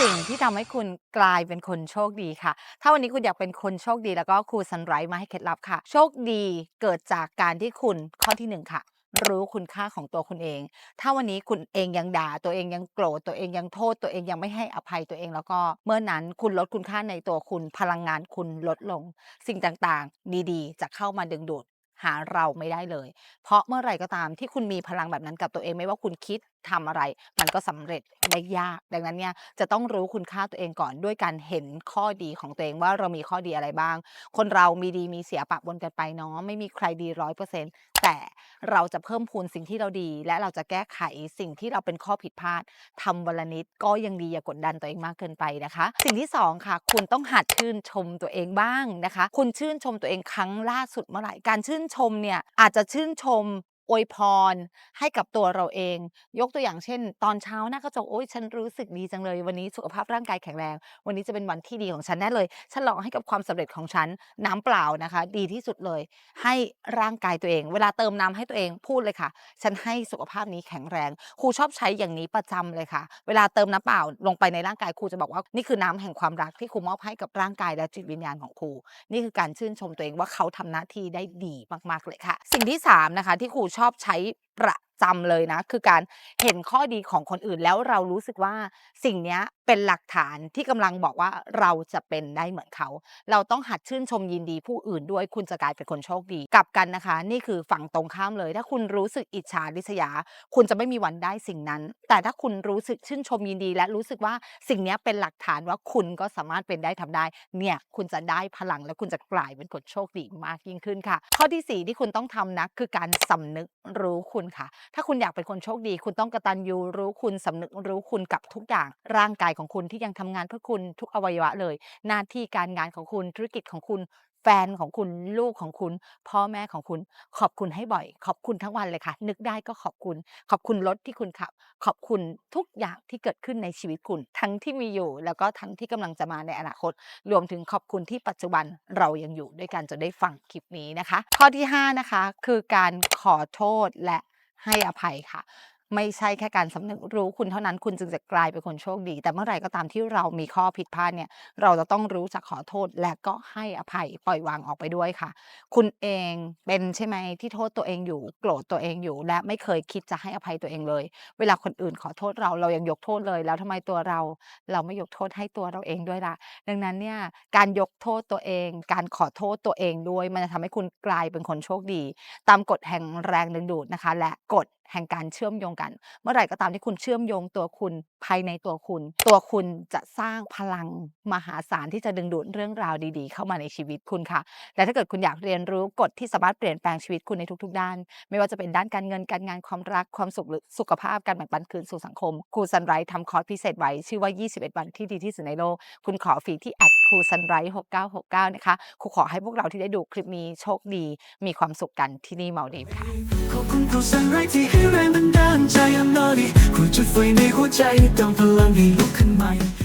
สิ่งที่ทำให้คุณกลายเป็นคนโชคดีค่ะ ถ้าวันนี้คุณอยากเป็นคนโชคดีแล้วก็ครูซันไรมาให้เคล็ดลับค่ะ โชคดีเกิดจากการที่คุณข้อที่หนึ่งค่ะรู้คุณค่าของตัวคุณเอง ถ้าวันนี้คุณเองยังด่า ตัวเองยังโกรธ ตัวเองยังโทษ ตัวเองยังไม่ให้อภัยตัวเองแล้วก็ เมื่อนั้นคุณลดคุณค่าในตัวคุณ พลังงานคุณลดลง สิ่งต่างๆ ดีๆ จะเข้ามาดึงดูด หาเราไม่ได้เลย เพราะเมื่อไหรก็ตามที่คุณมีพลังแบบนั้นกับตัวเองไม่ว่าคุณคิดทำอะไร มันก็สำเร็จได้ยาก ดังนั้นเนี่ยจะต้องรู้คุณค่าตัวเองก่อนด้วยการเห็นข้อดีของตัวเองว่าเรามีข้อดีอะไรบ้าง คนเรามีดีมีเสียปะปนกันไปเนาะไม่มีใครดีร้อยเปอร์เซ็นต์ แต่เราจะเพิ่มพูนสิ่งที่เราดี และเราจะแก้ไขสิ่งที่เราเป็นข้อผิดพลาดทำวันละนิดก็ยังดีอย่ากดดันตัวเองมากเกินไปนะคะ สิ่งที่สองค่ะ คุณต้องหัดชื่นชมตัวเองบ้างนะคะ คุณชื่นชมตัวเองครั้งล่าสุดเมื่อไหร่การชื่นชมเนี่ยอาจจะชื่นชม อวยพรให้กับตัวเราเอง ยกตัวอย่างเช่น ตอนเช้าหน้ากระจกโอ๊ยฉันรู้สึกดีจังเลย วันนี้สุขภาพร่างกายแข็งแรง วันนี้จะเป็นวันที่ดีของฉันแน่เลยฉลองให้กับความสำเร็จของฉันน้ำเปล่านะคะ ดีที่สุดเลย ให้ร่างกายตัวเอง เวลาเติมน้ำให้ตัวเองพูดเลยค่ะ ฉันให้สุขภาพนี้แข็งแรงครูชอบใช้อย่างนี้ประจำเลยค่ะ เวลาเติมน้ำเปล่าลงไปในร่างกายครูจะบอกว่านี่คือน้ำแห่งความรักที่ครูมอบให้กับร่างกายและจิตวิญญาณของครูนี่คือการชื่นชมตัวเองว่าเขาทำหน้าที่ได้ดีมากๆเลยค่ะ สิ่งที่สามนะคะที่ครูชอบใช้ประ จำเลยนะ คือการเห็นข้อดีของคนอื่นแล้วเรารู้สึกว่าสิ่งนี้เป็นหลักฐานที่กำลังบอกว่าเราจะเป็นได้เหมือนเขา เราต้องหัดชื่นชมยินดีผู้อื่นด้วยคุณจะกลายเป็นคนโชคดี กลับกันนะคะ นี่คือฝั่งตรงข้ามเลย ถ้าคุณรู้สึกอิจฉาริษยา คุณจะไม่มีวันได้สิ่งนั้น แต่ถ้าคุณรู้สึกชื่นชมยินดีและรู้สึกว่าสิ่งนี้เป็นหลักฐานว่าคุณก็สามารถเป็นได้ทำได้ เนี่ยคุณจะได้พลังและคุณจะกลายเป็นคนโชคดีมากยิ่งขึ้นค่ะ ข้อที่สี่ที่คุณต้องทำนะคือการสำนึกรู้คุณค่ะถ้าคุณอยากเป็นคนโชคดี คุณต้องกระตัญญูรู้คุณสำนึกรู้คุณกับทุกอย่าง ร่างกายของคุณที่ยังทำงานเพื่อคุณทุกอวัยวะเลย หน้าที่การงานของคุณธุรกิจของคุณ แฟนของคุณลูกของคุณ พ่อแม่ของคุณ ขอบคุณให้บ่อย ขอบคุณทั้งวันเลยค่ะ นึกได้ก็ขอบคุณ ขอบคุณรถที่คุณขับ ขอบคุณทุกอย่างที่เกิดขึ้นในชีวิตคุณ ทั้งที่มีอยู่ แล้วก็ทั้งที่กำลังจะมาในอนาคต รวมถึงขอบคุณที่ปัจจุบันเรายังอยู่ด้วยกันจนได้ฟังคลิปนี้นะคะ ข้อที่ห้านะคะ คือการขอโทษและ ให้อภัยค่ะ ไม่ใช่แค่การสำนึกรู้คุณเท่านั้นคุณจึงจะกลายเป็นคนโชคดี แต่เมื่อไหร่ก็ตามที่เรามีข้อผิดพลาดเนี่ยเราจะต้องรู้จักขอโทษและก็ให้อภัยปล่อยวางออกไปด้วยค่ะ คุณเองเป็นใช่ไหมที่โทษตัวเองอยู่โกรธตัวเองอยู่ และไม่เคยคิดจะให้อภัยตัวเองเลย เวลาคนอื่นขอโทษเราเรายังยกโทษเลย แล้วทำไมตัวเรา เราไม่ยกโทษให้ตัวเราเองด้วยล่ะ ดังนั้นเนี่ยการยกโทษตัวเอง การขอโทษตัวเองด้วย มันจะทำให้คุณกลายเป็นคนโชคดี ตามกฎแห่งแรงดึงดูดนะคะ และกฎ แห่งการเชื่อมโยงกัน เมื่อไหร่ก็ตามที่คุณเชื่อมโยงตัวคุณภายในตัวคุณ ตัวคุณจะสร้างพลังมหาศาลที่จะดึงดูดเรื่องราวดีๆ เข้ามาในชีวิตคุณค่ะ และถ้าเกิดคุณอยากเรียนรู้กฎที่สามารถเปลี่ยนแปลงชีวิตคุณในทุกๆ ด้าน ไม่ว่าจะเป็นด้านการเงินการงานความรักความสุขหรือสุขภาพการแบ่งปันคืนสู่สังคมครูซันไรท์ทำคอร์สพิเศษไว้ชื่อว่า 21 วันที่ดีที่สุดในโลก คุณขอฟรีที่แอดครูซันไรท์6969 นะคะครูขอให้พวกเราที่ได้ดูคลิปนี้โชคดี มีความสุขกันที่นี่มาดีค่ะ ขอบคุณครูสันไรที่ให้แรงบันดาลใจอันนอดีคุณจุดไฟในหัวใจเติมพลังให้ลุกขึ้นใหม่